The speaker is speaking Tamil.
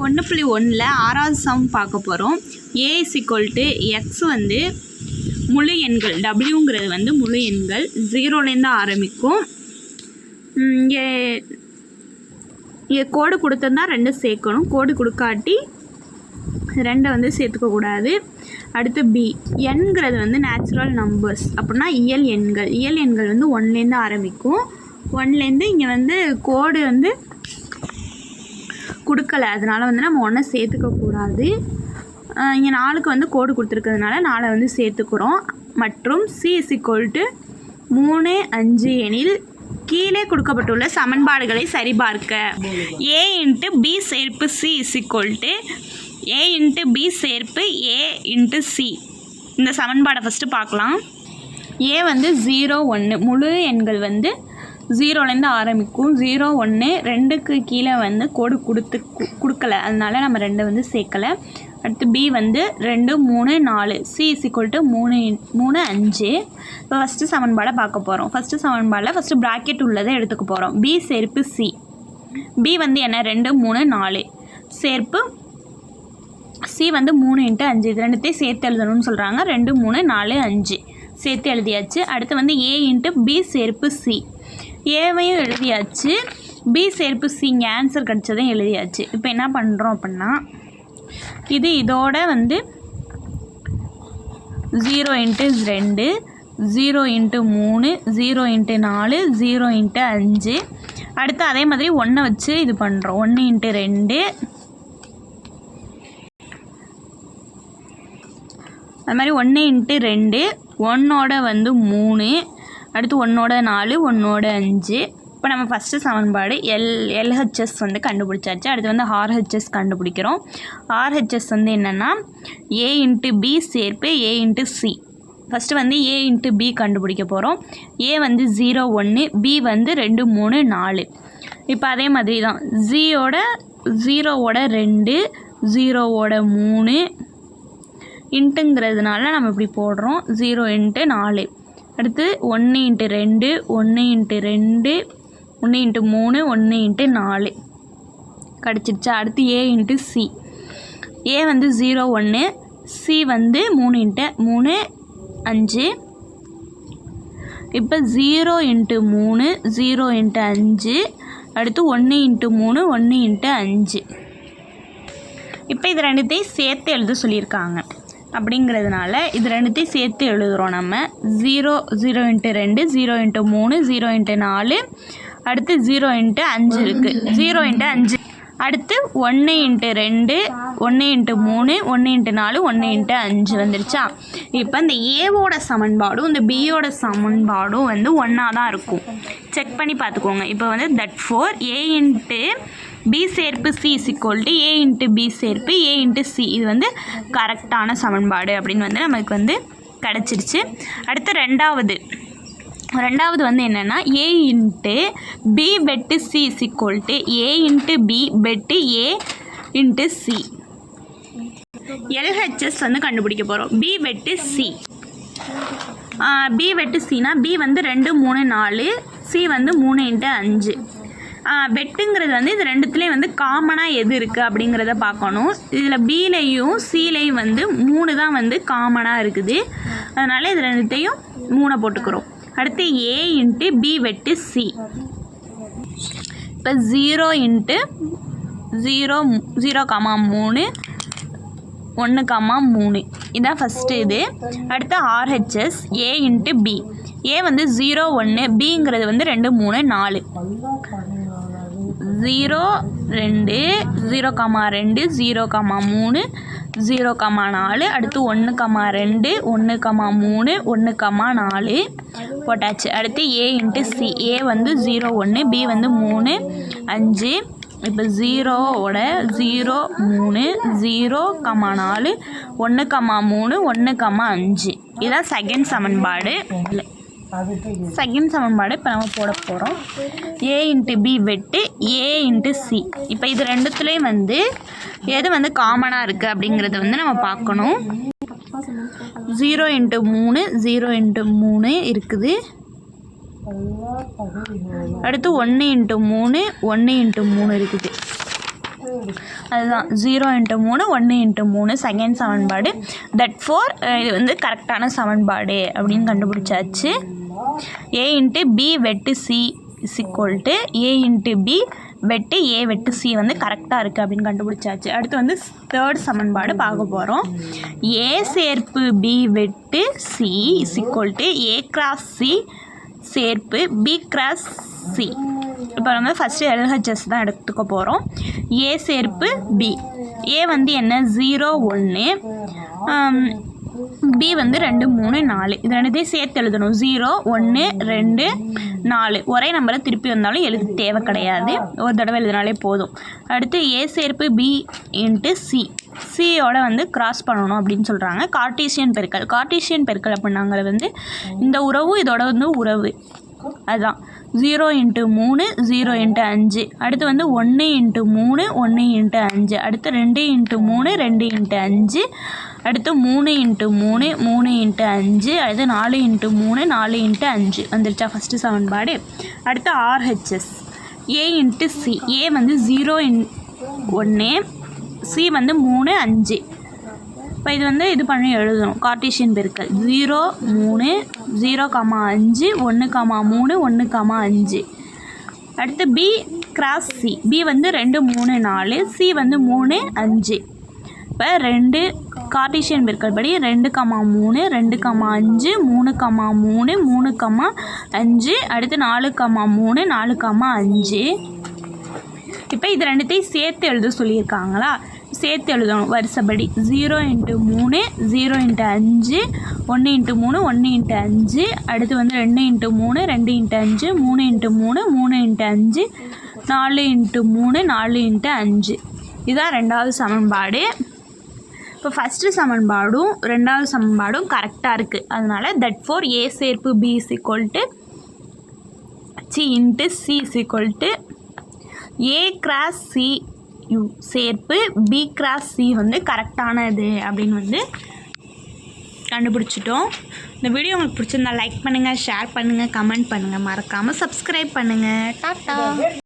ஒன்று புள்ளி ஒன்றில் ஆறாவது சம் பார்க்க போகிறோம் A is equal to X வந்து முழு எண்கள் டபிள்யூங்கிறது வந்து முழு எண்கள் ஜீரோலேருந்து ஆரம்பிக்கும். இங்கே இங்கே கோடு கொடுத்துருந்தா ரெண்டு சேர்க்கணும். கோடு கொடுக்காட்டி ரெண்டை வந்து சேர்த்துக்க கூடாது. அடுத்து பி எண்கிறது வந்து நேச்சுரல் நம்பர்ஸ் அப்படின்னா இயல் எண்கள். இயல் எண்கள் வந்து ஒன்லேருந்து ஆரம்பிக்கும். ஒன்லேருந்து இங்கே வந்து கோடு வந்து கொடுக்கல. அதனால வந்து நம்ம ஒன்றை சேர்த்துக்க கூடாது. இங்கே நாலுக்கு வந்து கோடு கொடுத்துருக்கிறதுனால நாளை வந்து சேர்த்துக்கிறோம். மற்றும் சி சிக்கோல்ட்டு மூணு அஞ்சு எனில் கீழே கொடுக்கப்பட்டுள்ள சமன்பாடுகளை சரிபார்க்க. ஏ இன்ட்டு பி சேர்ப்பு C equal to A into B சேர்ப்பு ஏ இன்ட்டு சி இந்த சமன்பாடை ஃபஸ்ட்டு பார்க்கலாம். ஏ வந்து ஜீரோ ஒன்று முழு எண்கள் வந்து ஜீரோலேருந்து ஆரம்பிக்கும். ஜீரோ ஒன்று ரெண்டுக்கு கீழே வந்து கோடு கொடுத்து கு- கொடுக்கல. அதனால நம்ம ரெண்டு வந்து சேர்க்கலை. அடுத்து பி வந்து ரெண்டு மூணு நாலு. சி இஸ் டு மூணு இன்- மூணு அஞ்சு. இப்போ ஃபஸ்ட்டு சமன்பாடை பார்க்க போகிறோம் ஃபஸ்ட்டு சமன்பாடில் ஃபஸ்ட்டு ப்ராக்கெட் உள்ளதை எடுத்துக்க போகிறோம் பி சேர்ப்பு சி பி வந்து என்ன? ரெண்டு மூணு நாலு. சேர்ப்பு சி வந்து மூணு இன்ட்டு அஞ்சு. இது ரெண்டுத்தையும் சேர்த்து எழுதணும்னு சொல்கிறாங்க ரெண்டு மூணு நாலு அஞ்சு. சேர்த்து எழுதியாச்சு. அடுத்து வந்து ஏ இன்ட்டு பி சேர்ப்பு சி ஏவையும் எழுதியாச்சு. பி சேர்ப்பு சிங் ஆன்சர் கிடச்சதையும் எழுதியாச்சு. இப்போ என்ன பண்ணுறோம் அப்படின்னா இது இதோட வந்து ஜீரோ இன்ட்டு ரெண்டு ஜீரோ இன்ட்டு மூணு ஜீரோ இன்ட்டு நாலு ஜீரோ இன்ட்டு அஞ்சு. அடுத்து அதே மாதிரி ஒன்றை வச்சு இது பண்ணுறோம் ஒன்று இன்ட்டு ரெண்டு. அது மாதிரி ஒன்று இன்ட்டு ரெண்டு ஒன்னோட வந்து மூணு அடுத்து ஒன்னோட நாலு ஒன்னோட அஞ்சு. இப்போ நம்ம ஃபஸ்ட்டு சமன்பாடு எல் எல்ஹெச்எஸ் வந்து கண்டுபிடிச்சாச்சு. அடுத்து வந்து ஆர்ஹெச்எஸ் கண்டுபிடிக்கிறோம். ஆர்ஹெச்எஸ் வந்து என்னென்னா ஏ இன்ட்டு பி சேர்ப்பு ஏ இன்ட்டு சி ஃபஸ்ட்டு வந்து ஏ இன்ட்டு பி கண்டுபிடிக்க போகிறோம் ஏ வந்து ஜீரோ ஒன்று பி வந்து ரெண்டு மூணு நாலு. இப்போ அதே மாதிரி தான் ஜியோட ஜீரோவோட ரெண்டு ஜீரோவோட மூணு. இன்ட்டுங்கிறதுனால நம்ம இப்படி போடுறோம். ஜீரோ இன்ட்டு நாலு. அடுத்து ஒன்று இன்ட்டு ரெண்டு ஒன்று இன்ட்டு ரெண்டு ஒன்று இன்ட்டு மூணு ஒன்று இன்ட்டு நாலு. கிடச்சிருச்சா? அடுத்து ஏ இன்ட்டு சி ஏ வந்து ஜீரோ ஒன்று சி வந்து மூணு இன்ட்டு மூணு அஞ்சு. இப்போ ஜீரோ இன்ட்டு மூணு ஜீரோ இன்ட்டு அஞ்சு. அடுத்து ஒன்று இன்ட்டு மூணு ஒன்று இன்ட்டு அஞ்சு. இப்போ இது ரெண்டுத்தையும் சேர்த்து எழுத சொல்லியிருக்காங்க. அப்படிங்கிறதுனால இது ரெண்டுத்தையும் சேர்த்து எழுதுகிறோம் நம்ம. ஜீரோ ஜீரோ இன்ட்டு ரெண்டு ஜீரோ இன்ட்டு மூணு ஜீரோ இன்ட்டு நாலு. அடுத்து ஜீரோ இன்ட்டு அஞ்சு இருக்குது ஜீரோ இன்ட்டு அஞ்சு. அடுத்து ஒன்று இன்ட்டு ரெண்டு ஒன்று இன்ட்டு மூணு ஒன்று இன்ட்டு நாலு ஒன்று இன்ட்டு அஞ்சு வந்துருச்சா? இப்போ இந்த ஏவோட சமன்பாடும் இந்த பியோட சமன்பாடும் வந்து ஒன்றா தான் இருக்கும். செக் பண்ணி பார்த்துக்கோங்க. இப்போ வந்து that for A into B சேர்ப்பு C equal to A into B சேர்ப்பு ஏ இன்ட்டு சி இது வந்து கரெக்டான சமன்பாடு அப்படின்னு வந்து நமக்கு வந்து கிடச்சிருச்சு. அடுத்து ரெண்டாவது. ரெண்டாவது வந்து என்னென்னா A into B bed C equal to A into B bed A into C LHS வந்து கண்டுபிடிக்க போகிறோம் பி வெட்டு சி பி வெட்டு சினா பி வந்து ரெண்டு மூணு நாலு சி வந்து மூணு இன்ட்டு அஞ்சு. வெட்டுங்கிறது வந்து இது ரெண்டுத்துலேயும் வந்து காமனாக எது இருக்குது அப்படிங்கிறத பார்க்கணும். இதில் பிலையும் சிலையும் வந்து மூணு தான் வந்து காமனாக இருக்குது. அதனால் இது ரெண்டுத்தையும் மூணை போட்டுக்கிறோம். அடுத்து ஏ இன்ட்டு பி வெட்டு சி இப்போ zero into zero zero comma மூணு ஒன்று காமா மூணு. இதான் ஃபஸ்ட்டு இது. அடுத்து RHS A into B A வந்து ஜீரோ ஒன்று பிங்கிறது வந்து ரெண்டு மூணு நாலு. ஜீரோ ரெண்டு ஜீரோ காமா ரெண்டு ஜீரோ காமா மூணு ஜீரோ காமா நாலு அடுத்து ஒன்று காமா ரெண்டு ஒன்று காமா மூணு ஒன்று காமா நாலு. போட்டாச்சு. அடுத்து ஏ இன்ட்டு சி ஏ வந்து ஜீரோ ஒன்று பி வந்து மூணு அஞ்சு. இப்போ ஜீரோவோட ஜீரோ மூணு ஜீரோ கம்மா நாலு ஒன்று கம்மா மூணு ஒன்று கம்மா அஞ்சு. இதான் செகண்ட் சமன்பாடு. செகண்ட் சமன்பாடு இப்போ நம்ம போட போகிறோம் ஏ இன்ட்டு பி வெட்டு ஏ இன்ட்டு சி இப்போ இது ரெண்டுத்துலேயும் வந்து எது வந்து காமனாக இருக்குது அப்படிங்கிறத வந்து நம்ம பார்க்கணும். ஜீரோ இன்ட்டு மூணு ஜீரோ இன்ட்டு மூணு இருக்குது. அடுத்து ஒன்று இன்ட்டு மூணு ஒன்று இன்ட்டு மூணு இருக்குது. அதுதான். ஜீரோ இன்ட்டு மூணு ஒன்று இன்ட்டு மூணு செகண்ட் சமன்பாடு. தட் ஃபோர் இது வந்து கரெக்டான சமன்பாடு அப்படின்னு கண்டுபிடிச்சாச்சு. ஏ இன்ட்டு பி வெட்டு C equal to A into B வெட்டு ஏ வெட்டு சி வந்து கரெக்டாக இருக்குது அப்படின்னு கண்டுபிடிச்சாச்சு. அடுத்து வந்து தேர்ட் சமன்பாடு பார்க்க போகிறோம் ஏ சேர்ப்பு பி வெட்டு C equal to A cross C சேர்ப்பு பி கிராஸ் சி இப்போ நம்ம ஃபஸ்ட்டு எல்ஹெச்எஸ் தான் எடுத்துக்க போகிறோம் ஏ சேர்ப்பு பி ஏ வந்து என்ன? ஜீரோ ஒன்று பி வந்து ரெண்டு மூணு நாலு. இது ரெண்டுத்தையும் சேர்த்து எழுதணும். ஜீரோ ஒன்று ரெண்டு நாலு. ஒரே நம்பரை திருப்பி வந்தாலும் எழுத தேவை கிடையாது. ஒரு தடவை எழுதினாலே போதும். அடுத்து ஏ சேர்ப்பு பி இன்ட்டு சி சியோட வந்து கிராஸ் பண்ணணும் அப்படின்னு சொல்கிறாங்க கார்டீசியன் பெருக்கல். கார்டீசியன் பெருக்கல் அப்படின்னாங்கிறது வந்து இந்த உறவு இதோட வந்து உறவு. அதுதான். ஜீரோ இன்ட்டு மூணு ஜீரோ இன்ட்டு அஞ்சு. அடுத்து வந்து ஒன்று இன்ட்டு மூணு ஒன்று இன்ட்டு அஞ்சு. அடுத்து ரெண்டு இன்ட்டு மூணு ரெண்டு இன்ட்டு அஞ்சு. அடுத்து மூணு இன்ட்டு மூணு மூணு இன்ட்டு அஞ்சு அடுத்து நாலு இன்ட்டு மூணு நாலு இன்ட்டு அஞ்சு. வந்துருச்சா ஃபஸ்ட்டு சமன்பாடு. அடுத்து RHS A into C A வந்து ஜீரோ இன் ஒன்று சி வந்து மூணு அஞ்சு. இப்போ இது வந்து இது பண்ணி எழுதணும். கார்டீஷியன் பெருக்கல். ஜீரோ மூணு ஜீரோ காமா அஞ்சு ஒன்று காமா மூணு ஒன்று காமா அஞ்சு. அடுத்து பி கிராஸ் சி பி வந்து ரெண்டு மூணு நாலு. சி வந்து மூணு அஞ்சு. இப்போ ரெண்டு கார்ட்டீசியன் பெருக்கல் படி ரெண்டு கமா மூணு ரெண்டு கமா அஞ்சு மூணு கமா மூணு மூணு கமா அஞ்சு அடுத்து நாலு கமா மூணு நாலு கமா அஞ்சு. இப்போ இது ரெண்டுத்தையும் சேர்த்து எழுத சொல்லியிருக்காங்களா? சேர்த்து எழுதணும் வருஷப்படி. ஜீரோ இன்ட்டு மூணு ஜீரோ இன்ட்டு அஞ்சு ஒன்று இன்ட்டு மூணு ஒன்று இன்ட்டு அஞ்சு. அடுத்து வந்து ரெண்டு இன்ட்டு மூணு ரெண்டு இன்ட்டு அஞ்சு மூணு இன்ட்டு மூணு மூணு இன்ட்டு அஞ்சு நாலு இன்ட்டு மூணு நாலு இன்ட்டு அஞ்சு. இதுதான் ரெண்டாவது சமன்பாடு. இப்போ ஃபஸ்ட்டு சமன்பாடும் ரெண்டாவது சமன்பாடும் கரெக்டாக இருக்குது அதனால தட் ஃபோர் ஏ சேர்ப்பு B is equal to C into C is equal to A cross C U சேர்ப்பு பி கிராஸ் சி வந்து கரெக்டானது அப்படின்னு வந்து கண்டுபிடிச்சிட்டோம். இந்த வீடியோ உங்களுக்கு பிடிச்சிருந்தா லைக் பண்ணுங்கள் ஷேர் பண்ணுங்கள் கமெண்ட் பண்ணுங்கள் மறக்காமல் சப்ஸ்கிரைப் பண்ணுங்கள் டாட்டா!